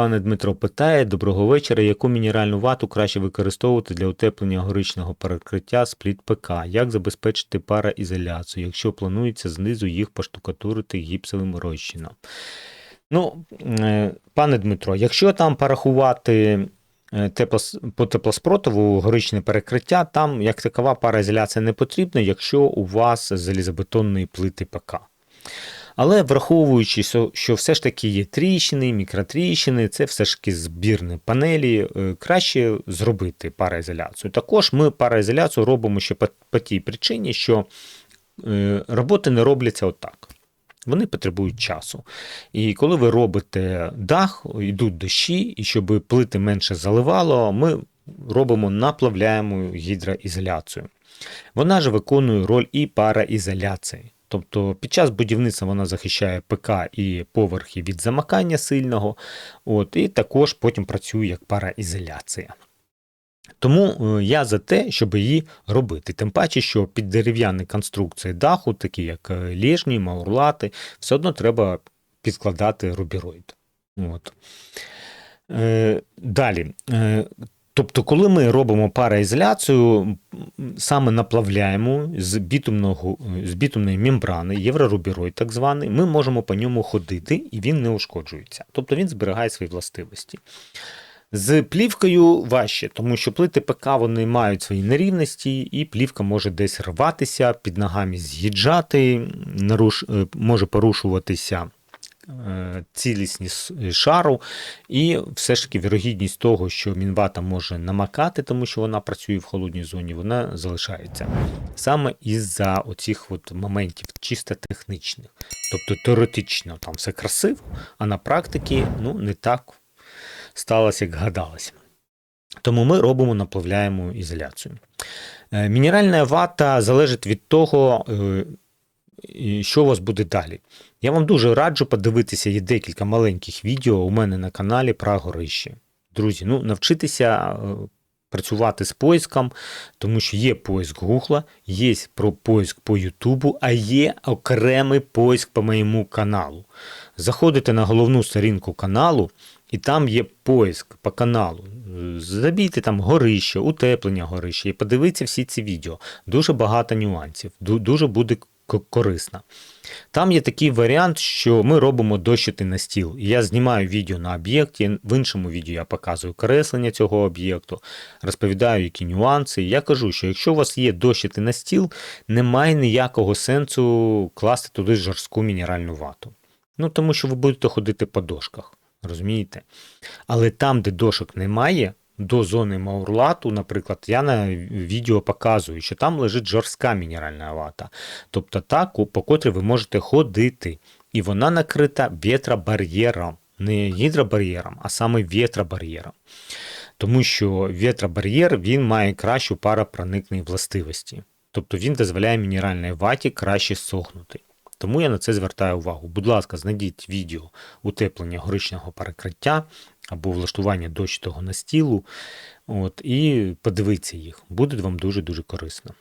Пане Дмитро питає, доброго вечора. Яку мінеральну вату краще використовувати для утеплення горичного перекриття з пліт ПК? Як забезпечити параізоляцію, якщо планується знизу їх поштукатурити гіпсовим розчином? Ну, е, пане Дмитро, якщо там порахувати е, по теплоспротиву горичне перекриття, там як такова параізоляція не потрібна, якщо у вас залізобетонні плити ПК. Але враховуючи, що- все ж таки є тріщини, мікротріщини, це все ж таки збірні панелі, е, краще зробити параізоляцію. Також ми параізоляцію робимо ще по, по тій причині, що е, роботи не робляться отак. Вони потребують часу. І коли ви робите дах, йдуть дощі, і щоб плити менше заливало, ми робимо наплавляємо гідроізоляцію. Вона ж виконує роль і параізоляції. Тобто під час будівництва вона захищає ПК і поверхи від замакання сильного, от, і також потім працює як параізоляція. Тому е, я за те, щоб її робити. Тим паче, що під дерев'яні конструкції даху, такі як е, ліжні, маурлати, все одно треба підкладати рубіроїд. От. Е, далі. Тобто, коли ми робимо параізоляцію, саме наплавляємо з, бітумного, з бітумної мембрани, єврорубіроїд так званий, ми можемо по ньому ходити і він не ушкоджується. Тобто він зберігає свої властивості. З плівкою важче, тому що плити ПК вони мають свої нерівності, і плівка може десь рватися, під ногами з'їжджати, наруш... е, може порушуватися цілісність шару, і все ж таки вірогідність того, що мінвата може намакати, тому що вона працює в холодній зоні, вона залишається. Саме із-за оцих от моментів чисто технічних. Тобто теоретично там все красиво, а на практиці ну, не так сталося, як гадалося. Тому ми робимо наплавляємо ізоляцію. Е, Мінеральна вата залежить від того, е, і що у вас буде далі. Я вам дуже раджу подивитися, є декілька маленьких відео у мене на каналі про горище. Друзі, ну навчитися е, працювати з поиском, тому що є поиск Гугла, є про поиск по Ютубу, а є окремий поиск по моєму каналу. Заходите на головну сторінку каналу, і там є поиск по каналу. Забійте там горище, утеплення горища і подивіться всі ці відео. Дуже багато нюансів, дуже буде к- корисно. Там є такий варіант, що ми робимо дощити на стіл. Я знімаю відео на об'єкті, в іншому відео я показую креслення цього об'єкту, розповідаю, які нюанси. Я кажу, що якщо у вас є дощити на стіл, немає ніякого сенсу класти туди жорстку мінеральну вату. Ну, тому що ви будете ходити по дошках, розумієте? Але там, де дошок немає, до зони маурлату, наприклад, я на відео показую, що там лежить жорстка мінеральна вата. Тобто та, по котрій ви можете ходити. І вона накрита вітробар'єром. Не гідробар'єром, а саме вітробар'єром. Тому що вітробар'єр він має кращу паропроникні властивості. Тобто він дозволяє мінеральній ваті краще сохнути. Тому я на це звертаю увагу. Будь ласка, знайдіть відео утеплення горичного перекриття або влаштування дощитого настілу, от, і подивіться їх. Буде вам дуже-дуже корисно.